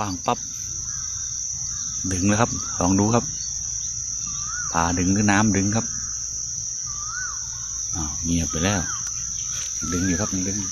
วางปั๊บดึงแลยครับ ลองดูครับปลาดึงหรือน้ำดึงครับอ้าวเงียบไปแล้ว ดึงอยู่ครับยังดึงอยู่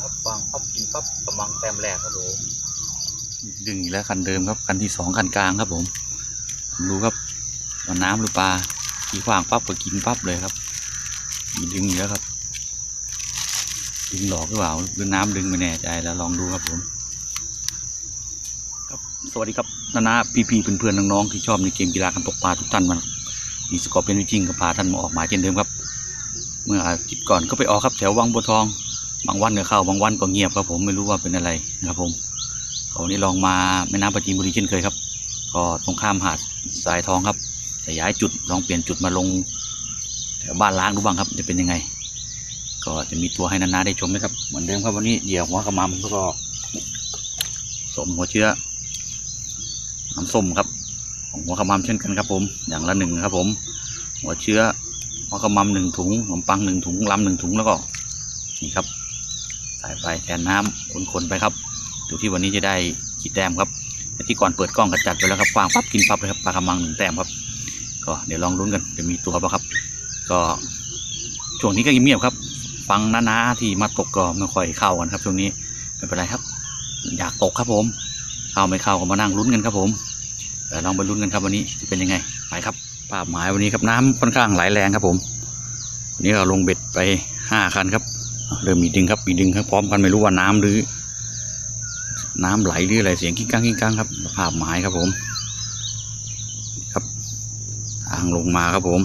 ครับวางปั๊บกินปั๊บกำลังแต้มแรกครับผม ดึงอีกแล้วคันเดิมครับคันที่สองคันกลางครับผมดูครับว่าน้ำหรือปลาขี่ขวางปั๊บก็กินปั๊บเลยครับมีดึงอีกแล้วครับ ดึงหลอกหรือเปล่าหรือน้ำดึงไม่แน่ใจแล้วลองดูครับผม ครับสวัสดีครับนานาพี่พี่ๆเพื่อนๆน้องๆที่ชอบในเกมกีฬาการตกปลาทุกท่านมันมีสกอร์เป็นวิจิงกับพาท่านมาออกหมายเช่นเดิมครับ เมื่ออาทิตย์ก่อนก็ไปออกครับแถววังบัวทอง บางวันก็เข้าบางวันก็เงียบครับผมไม่รู้ว่าเป็นอะไรนะครับผมก็วันนี้ลองมาแม่น้ำปราจีนบุรีเช่นเคยครับ ก็ตรงข้ามหาดทรายทองครับแต่ย้ายจุดลองเปลี่ยนจุดมาลงแถวบ้านล้างดูบ้างครับ จะเป็นยังไง ก็จะมีตัวให้นานาได้ชมนะครับ เหมือนเดิมครับวันนี้เหยื่อหัวกระมัมแล้วก็สมหัวเชื้อน้ำส้มครับ ของหัวกระมัมเช่นกันครับผม อย่างละหนึ่งครับผม หัวเชื้อหัวกระมัมหนึ่งถุงขนมปังหนึ่งถุงลำหนึ่งถุงแล้วก็นี่ครับายไฟแทนน้ำคนๆไปครับดูที่วันนี้จะได้กี่แต้มครับแต่ที่ก่อนเปิดกล้องก็จัดไปแล้วครับวางปั๊บกินปั๊บเลยครับปลากระมังหนึ่งแต้มครับ ก็เดี๋ยวลองลุ้นกันจะมีตัวป่ะครับ ก็ช่วงนี้ก็เงียบครับฟังน้าๆที่มาตกก็ไม่ค่อยเข้ากันครับช่วงนี้ไม่เป็นไรครับ อยากตกครับผม เข้าไม่เข้าก็มานั่งลุ้นกันครับผมเดี๋ยวลองไปลุ้นกันครับวันนี้จะเป็นยังไงไปครับภาพหมายวันนี้ครับน้ำค่อนข้างไหลแรงครับผมวันนี้เราลงเบ็ดไปห้าคันครับ เริ่มมีดึงครับมีดึงครับพร้อมกันไม่รู้ว่าน้ำหรือ น้ำไหลหรืออะไรเสียงกิ้งก้างกิ้งก้างครับภาพหมายครับผม ครับทางลงมาครับผม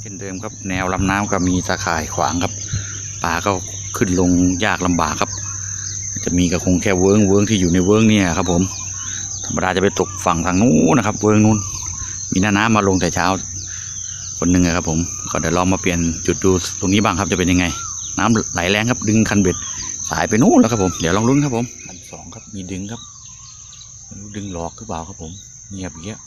เช่นเดิมครับ แนวลำน้ำก็มีตาข่ายขวางครับปลาก็ขึ้นลงยากลำบากครับ จะมีก็คงแค่เวิ้งเวิ้งที่อยู่ในเวิ้งเนี่ยครับ ผม ธรรมดาจะไปตกฝั่งทางนู้นนะครับ เวิ้งนู้นมีหน้าน้ำมาลงแต่เช้า คนหนึ่งอะครับผมก็เดี๋ยวลองมาเปลี่ยนจุดดูตรงนี้บ้างครับจะเป็นยังไง น้ำไหลแรงครับ ดึงคันเบ็ดสายไปนู่นแล้วครับผมเดี๋ยวลองลุ้นครับผมคันสองครับมีดึงครับดึงหลอกหรือเปล่าครับผมเงียบเงี้ย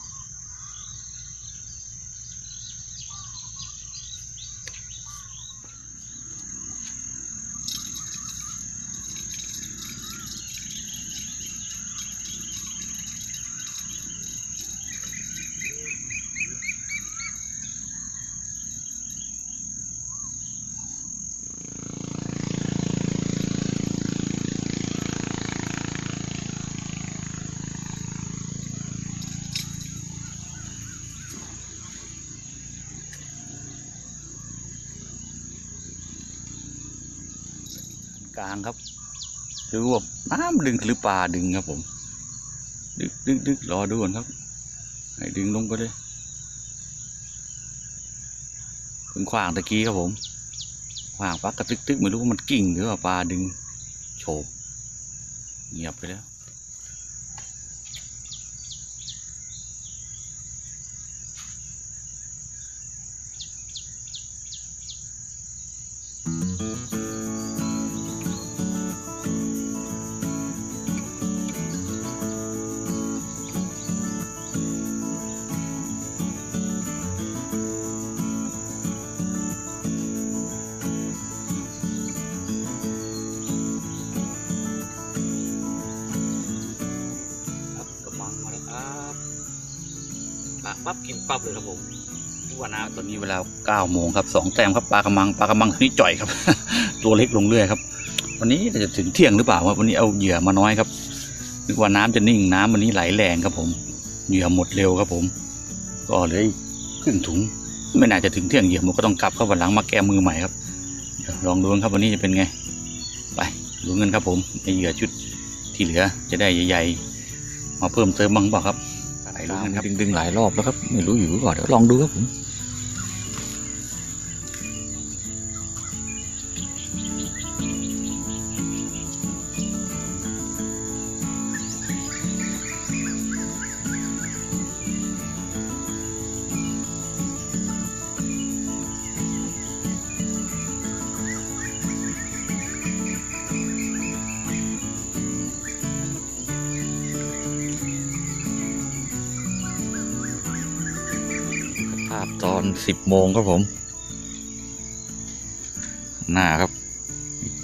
กลางครับหรือว่าน้ำดึงหรือปลาดึงครับผม ดึกดึกดึกรอดูก่อนครับ ให้ดึงลงไปเลยเพิ่งขวางตะกี้ครับผมขวางปักกระตึกตึกไม่รู้ว่ามันกิ่งหรือว่าปลาดึงโฉบเงียบไปแล้ว ปั๊บกินปั๊บเลยครับผมว่าน้ำตอนนี้เวลาเก้าโมงครับสองแต้มครับปลากระมังปลากระมังตัวนี้จ่อยครับ ตัวเล็กลงเรื่อยครับ วันนี้จะถึงเที่ยงหรือเปล่าครับวันนี้เอาเหยื่อมาน้อยครับนึกว่าน้ำจะนิ่งน้ำวันนี้ไหลแรงครับผมเหยื่อหมดเร็วครับผม ก็เลยครึ่งถุง ไม่น่าจะถึงเที่ยงเหยื่อมันก็ต้องกลับเข้าวันหลังมาแก้มือใหม่ครับลองดูครับวันนี้จะเป็นไง ไปดูเงินครับผมในเหยื่อชุดที่เหลือจะได้ใหญ่ๆมาเพิ่มเติมบ้างเปล่าครับ ไหลุ้นกันครับดึงๆหลายรอบแล้วครับไม่รู้อยู่หรือเปล่าเดี๋ยวลองดูครับผม สิบโมงครับผม หน้าครับ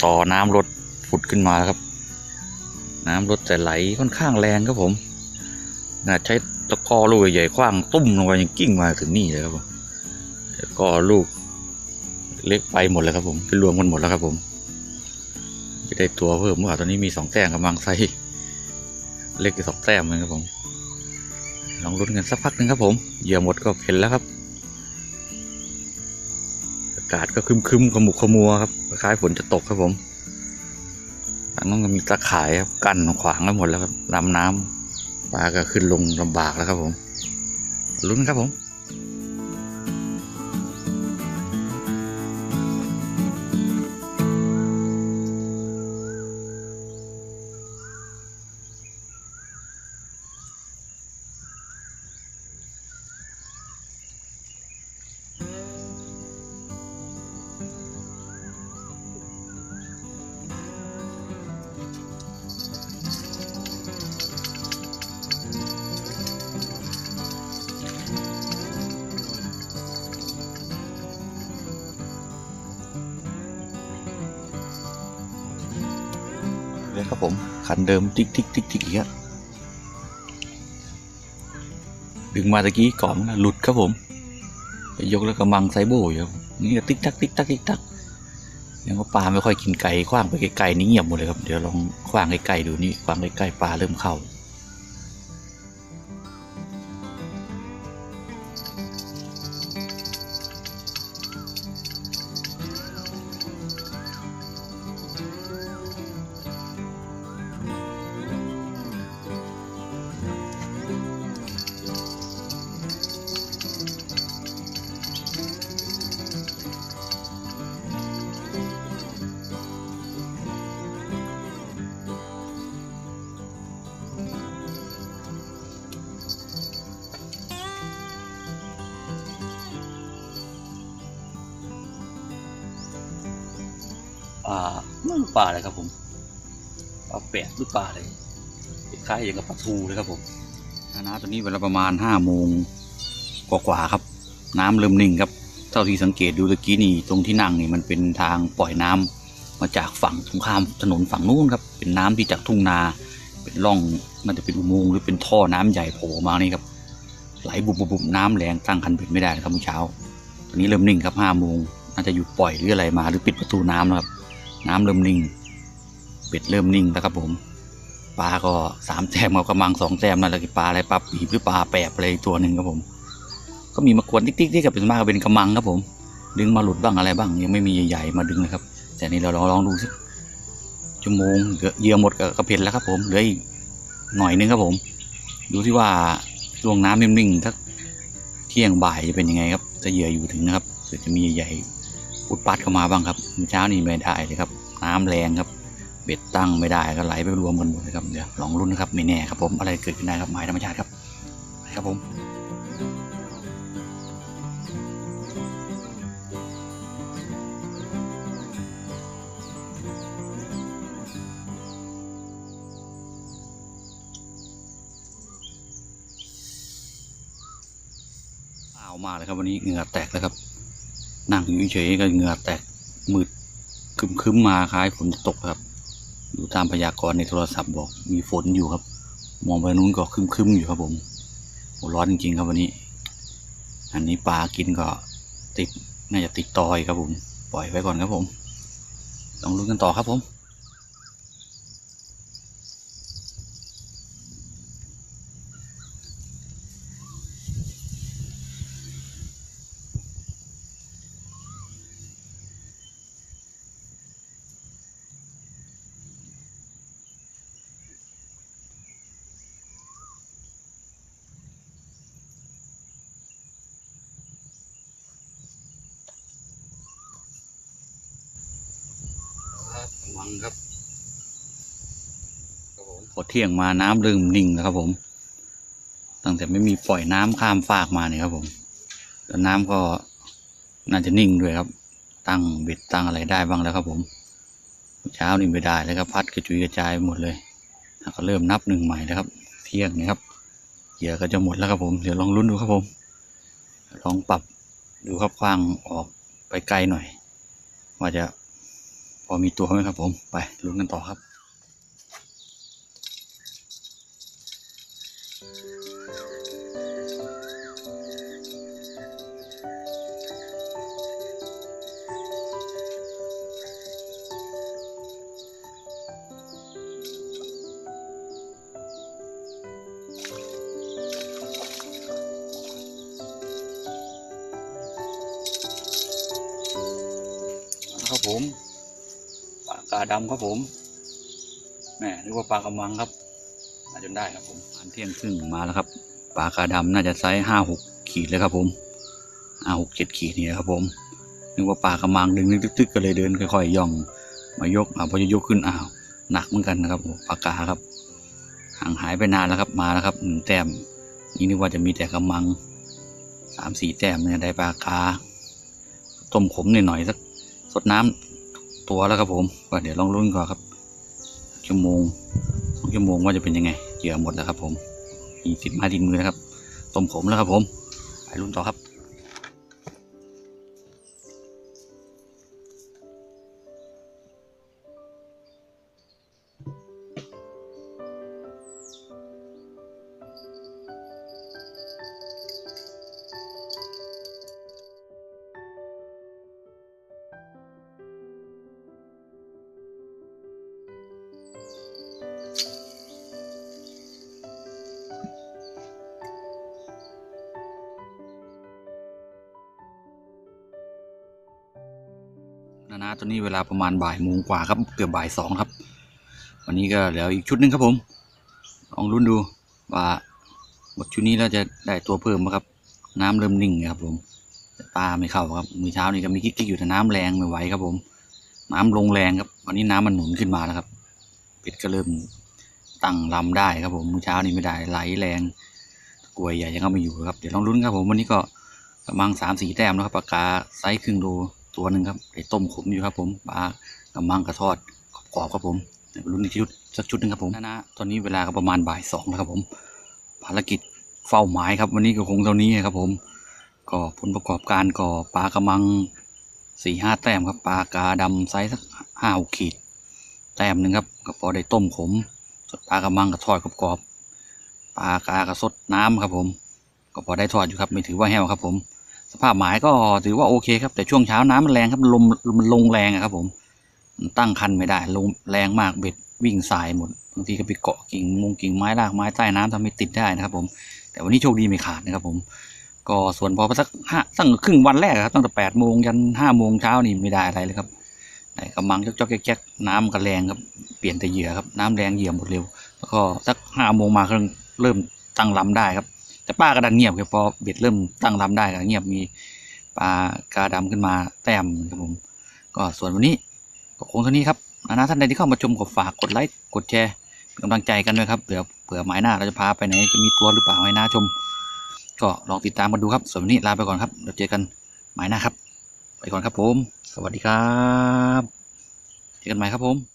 ต่อน้ำรถผุดขึ้นมาแล้วครับ น้ำรถแต่ไหลค่อนข้างแรงครับผมน่าใช้ตะกอลูกใหญ่ๆคว้างตุ้มลงไปยังกิ้งมาถึงนี่เลยครับผมก็ลูกเล็กไปหมดเลยครับผมไปรวมกันหมดแล้วครับผมจะได้ตัวเพิ่มเมื่อตอนนี้มีสองแต้มกำลังใส่เล็กสองแต้มเลยครับผมลองลุ้นกันสักพักหนึ่งครับผมเหยื่อหมดก็เห็นแล้วครับากาศก็ครึมๆขมุกขมัวครับคล้ายฝนจะตกครับผมทางนั้นก็มีตะข่ายครับกั้นขวางกันหมดแล้วครับลำน้ำปลาก็ขึ้นลงลำบากแล้วครับผมลุ้นครับผม เลยครับผม คันเดิมติ๊กติ๊กติ๊กติ๊กอย่างเงี้ยดึงมาตะกี้กล่องนะหลุดครับผมไปยกแล้วก็มังไซโบอยู่ครับนี่ก็ติ๊กตักติ๊กตักติ๊กตักยังว่าปลาไม่ค่อยกินไก่คว้างไปไกลๆนี่เงียบหมดเลยครับ เดี๋ยวลองคว้างไกลๆดูนี่คว้างไกลๆปลาเริ่มเข้า ปลาไม่รู้ปลาอะไรครับผมปลาแปะหรือปลาอะไรคล้ายอย่างกับปลาทูเลยครับผมน้ำตอนนี้เวลาประมาณห้าโมงกว่าๆครับ น้ำเริ่มนิ่งครับ เท่าที่สังเกตดูตะกี้นี่ตรงที่นั่งนี่มันเป็นทางปล่อยน้ำมาจากฝั่งตรงข้ามถนนฝั่งนู้นครับ เป็นน้ำที่จากทุ่งนาเป็นร่องมันจะเป็นอุโมงค์หรือเป็นท่อน้ำใหญ่โผล่มานี่ครับไหลบุบบุบบุบน้ำแรงตั้งคันเบ็ดไม่ได้ครับเมื่อเช้า ตอนนี้เริ่มนิ่งครับห้าโมงน่าจะหยุดปล่อยหรืออะไรมาหรือปิดประตูน้ำแล้วครับ น้ำเริ่มนิ่ง เป็ดเริ่มนิ่งแล้วครับผมปลาก็สามแต้มกับกระมังสองแต้มนั่นแหละปลาอะไรปลาปีหรือปลาแปบอะไรตัวหนึ่งครับผม ก็มีมากวนติ๊กๆที่กับเป็นมาก็เป็นกระมังครับผม ดึงมาหลุดบ้างอะไรบ้างยังไม่มีใหญ่ๆมาดึงนะครับ แต่นี่เราลองลองดูสักชั่วโมงเหยื่อหมดก็กระเพ็นแล้วครับผมเหลืออีกหน่อยนึงครับผม ดูที่ว่าช่วงน้ำนิ่งๆถ้าเที่ยงบ่ายจะเป็นยังไงครับจะเหยื่ออยู่ถึงนะครับเผื่อจะมีใหญ่ๆ ปุดปัดเข้ามาบ้างครับเช้านี่ไม่ได้เลยครับ น้ำแรงครับ เบ็ดตั้งไม่ได้ก็ไหลไปรวมกันหมดเลยครับเดี๋ยวลองรุ่นนะครับไม่แน่ครับผมอะไรเกิดขึ้นได้ครับหมายธรรมชาติครับไปครับผมอ้าวมาเลยครับวันนี้เหงื่อแตกแล้วครับ นั่งอยู่เฉยๆก็เหงื่อแตกมืดคึมๆมาคล้ายฝนจะตกครับ ดูตามพยากรณ์ในโทรศัพท์บอกมีฝนอยู่ครับ มองไปนู้นก็คึมๆอยู่ครับผมโหร้อนจริงๆครับวันนี้ อันนี้ปลากินก็ติดน่าจะติดตอยครับผม ปล่อยไว้ก่อนครับผมลองลุ้นกันต่อครับผม ครับวังครับครับผมพอเที่ยงมาน้ำเริ่มนิ่งแล้วครับผม ตั้งแต่ไม่มีปล่อยน้ำข้ามฟากมาเนี่ยครับผมแล้วน้ำก็น่าจะนิ่งด้วยครับ ตั้งเบ็ดตั้งอะไรได้บ้างแล้วครับผม เช้านี่ไม่ได้แล้วครับพัดกระจุยกระจายหมดเลยลก็เริ่มนับหนึ่งใหม่แล้วครับ เที่ยงนี่ครับเหยื่อก็จะหมดแล้วครับผมเดี๋ยวลองลุ้นดูครับผม ลองปรับดูครับกว้างออกไปไกลหน่อย ว่าจะ พอมีตัวไหมครับผมไปลุ้นกันต่อครับครับ กาดำครับผมแหมนึกว่าปลากระมังครับมาจนได้ครับผมอันเที่ยงครึ่งมาแล้วครับปลากาดำน่าจะไซส์ห้าหกขีดเลยครับผมห้าหกเจ็ดขีดนี่นะครับผมนึกว่าปลากระมังดึงนึกตึกๆก็เลยเดินค่อยๆย่อง มายกอ่าพอจะยกขึ้นอ้าวหนักเหมือนกันนะครับปลากาครับห่างหายไปนานแล้วครับมาแล้วครับหนึ่งแต้มนี่นึกว่าจะมีแต่กระมังสามสี่แต้มเนี่ยได้ปลากาต้มขมหน่อยๆสักสดน้ำ ตัวแล้วครับผมก็เดี๋ยวลองลุ้นก่อนครับ ชั่วโมงสองชั่วโมงว่าจะเป็นยังไงเหยื่อหมดแล้วครับผมมีสิบมาดินมือนะครับต้มผมแล้วครับผมไปลุ้นต่อครับ นานาตอนนี้เวลาประมาณบ่ายโมงกว่าครับเกือบบ่ายสองครับ วันนี้ก็เหลืออีกชุดหนึงครับผมลองรุ่นดูว่าหมดชุดนี้เราจะได้ตัวเพิ่มไหมครับ น้ำเริ่มนิ่งครับผมปลาไม่เข้าครับมือเช้านี่ก็มีกิ๊กๆอยู่แต่น้ำแรงไม่ไหวครับผม น้ำลงแรงครับวันนี้น้ำมันหนุนขึ้นมาแล้วครับเป็ดก็เริ่มตั้งลำได้ครับผมมือเช้านี่ไม่ได้ไหลแรงกลวยใหญ่ยังเข้าไม่อยู่ครับเดี๋ยวลองลุ้นครับผมวันนี้ก็ประมาณสามสี่แต้มแล้วครับปลากาไซส์ครึ่งโล ตัวหนึ่งครับไอ้ต้มขมอยู่ครับผมปลากำมังกระทอดกรอบๆครับผมเดี๋ยวลุ้นอีกชุดสักชุดหนึ่งครับผมนะนะตอนนี้เวลาก็ประมาณบ่ายสองแล้วครับผม ภารกิจเฝ้าหมายครับ วันนี้ก็คงเท่านี้ครับผม ก็ผลประกอบการก็ปลากระมังสี่ห้าแต้มครับปลากาดำไซส์สักห้าหกขีด แต้มหนึ่งครับก็พอได้ต้มขมส่วนปลากระมังก็ทอดกรอบๆปลากากระสดน้ำครับผม ก็พอได้ทอดอยู่ครับไม่ถือว่าแห้วครับผม สภาพหมายก็ถือว่าโอเคครับ แต่ช่วงเช้าน้ำมันแรงครับลมมันลงแรงครับ ผมตั้งคันไม่ได้ลงแรงมากเบ็ดวิ่งสายหมดบางทีก็ไปเกาะกิ่งมงกิ่งไม้รากไม้ใต้น้ำทำให้ติดได้นะครับ ผม แต่วันนี้โชคดีไม่ขาดนะครับ ผม ก็ส่วนพอสักห้าตั้งครึ่งวันแรกครับตั้งแต่แปดโมงยันห้าโมงเช้านี่ไม่ได้อะไรเลยครับแต่กำมังจอกแจ๊กๆน้ำก็แรงครับเปลี่ยนแต่เหยื่อครับน้ำแรงเหยื่อหมดเร็ว แล้วก็สักห้าโมงมาเริ่มเริ่มตั้งลำได้ครับ แต่ป้าก็ดันเงียบครับพอเบ็ดเริ่มตั้งลำได้ก็เงียบมีปลากาดำขึ้นมาแต้มครับผม ก็ส่วนวันนี้ก็คงเท่านี้ครับนะนะท่านใดที่เข้ามาชมก็ฝากกดไลค์กดแชร์เป็นกำลังใจกันด้วยครับเผื่อเผื่อหมายหน้าเราจะพาไปไหนจะมีตัวหรือเปล่าให้น้าชม ก็ลองติดตามกันดูครับ ส่วนวันนี้ลาไปก่อนครับเดี๋ยวเจอกันหมายหน้าครับ ไปก่อนครับผม สวัสดีครับ เจอกันใหม่ครับผม